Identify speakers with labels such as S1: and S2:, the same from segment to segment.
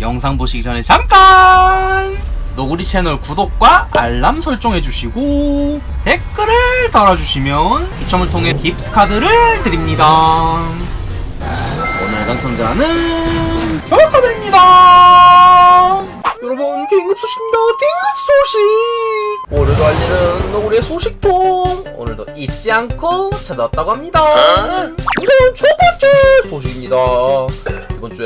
S1: 영상 보시기 전에 잠깐 너구리 채널 구독과 알람 설정해주시고 댓글을 달아주시면 추첨을 통해 기프트 카드를 드립니다. 오늘 당첨자는 축하드립니다. 여러분 긴급 소식입니다. 긴급 소식. 오늘도 알리는 너구리의 소식통 오늘도 잊지 않고 찾아왔다고 합니다. 우선 첫 번째 소식입니다.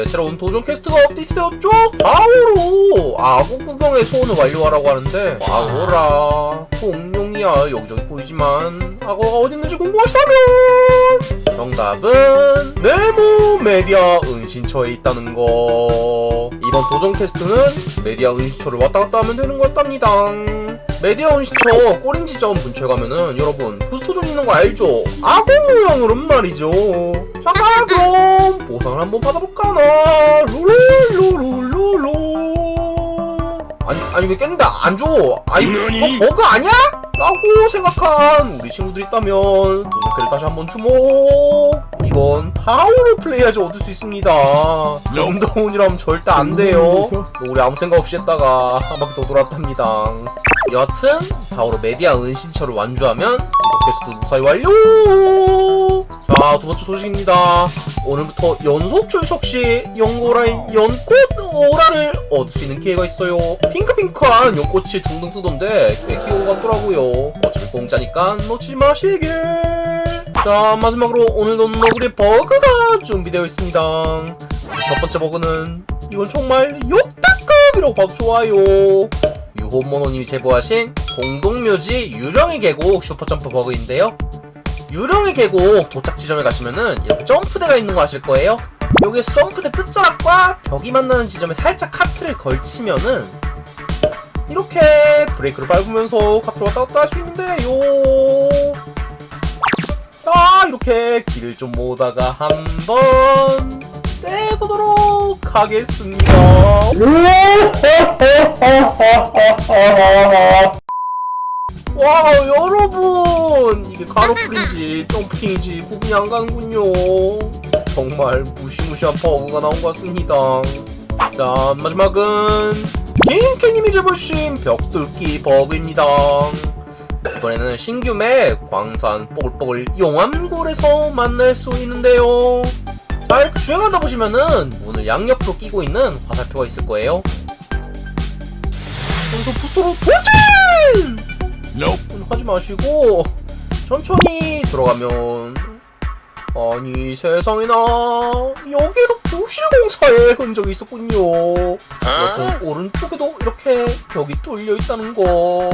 S1: 이번 주에 새로운 도전 퀘스트가 업데이트되었죠? 바오로! 악어 구경의 소원을 완료하라고 하는데 악어라 공룡이야 여기저기 보이지만 악어가 어딨는지 궁금하시다면! 정답은 네모 메디아 은신처에 있다는 거. 이번 도전 퀘스트는 메디아 은신처를 왔다 갔다 하면 되는 거였답니다 메디아 은신처 꼬린지점 근처에 가면은 여러분 부스터존 있는 거 알죠? 악어 모양으로는 말이죠 자 그럼 보상을 한번 받아볼까나 룰룰룰룰루 아니 아니 왜 깼는데 안 줘? 아니? 이거 버그 아니야? 라고 생각한 우리 친구들 있다면 노동캐를 다시 한번 주목 이건 파워로 플레이하지 얻을 수 있습니다 영동훈이라면 절대 안 돼요 우리 아무 생각 없이 했다가 한 바퀴 더 돌았답니다 여하튼 바로 메디아 은신처를 완주하면 이렇게 퀘스트 무사히 완료! 자 두 번째 소식입니다. 오늘부터 연속 출석 시 연고라인 연꽃 오라를 얻을 수 있는 기회가 있어요. 핑크핑크한 연꽃이 둥둥 뜨던데 꽤 귀여운 것 같더라고요. 어차피 공짜니까 놓치지 마시길 자 마지막으로 오늘도 너구리 버그가 준비되어 있습니다. 첫 번째 버그는 이건 정말 역대급이라고 봐도 좋아요 유호모노님이 제보하신 공동묘지 유령의 계곡 슈퍼점프 버그인데요. 유령의 계곡 도착 지점에 가시면은 이렇게 점프대가 있는 거 아실 거예요. 여기에서 점프대 끝자락과 벽이 만나는 지점에 살짝 카트를 걸치면은 이렇게 브레이크를 밟으면서 왔다 갔다 할 수 있는데요. 자 이렇게 길을 좀 모다가 한번 떼보도록 하겠습니다 와 여러분! 이게 가로풀인지 점프킹인지 구분이 안 가는군요. 정말 무시무시한 버그가 나온 것 같습니다. 자 마지막은 김캐님이 제보주신 벽뚫기 버그입니다. 이번에는 신규 맵 광산 뽀글뽀글 용암굴에서 만날 수 있는데요. 자 이렇게 주행하다 보시면은 문을 양옆으로 끼고 있는 화살표가 있을 거예요 여기서 부스터로 돌진! 하지 마시고 천천히 들어가면 아니 세상에나 여기도 부실공사의 흔적이 있었군요. 여튼 오른쪽에도 이렇게 벽이 뚫려 있다는 거.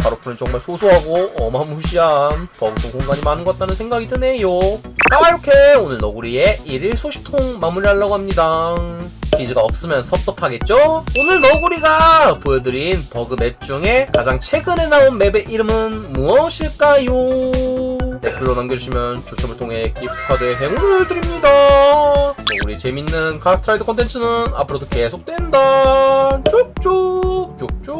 S1: 가로프는 정말 소소하고 어마무시한 버그성 공간이 많은 것 같다는 생각이 드네요. 자 이렇게 오늘 너구리의 1일 소식통 마무리하려고 합니다 퀴즈가 없으면 섭섭하겠죠? 오늘 너구리가 보여드린 버그 맵 중에 가장 최근에 나온 맵의 이름은 무엇일까요? 댓글로 남겨주시면 추첨을 통해 기프트카드의 행운을 드립니다. 너구리 재밌는 카트라이더 콘텐츠는 앞으로도 계속된다. 쭉쭉 쭉쭉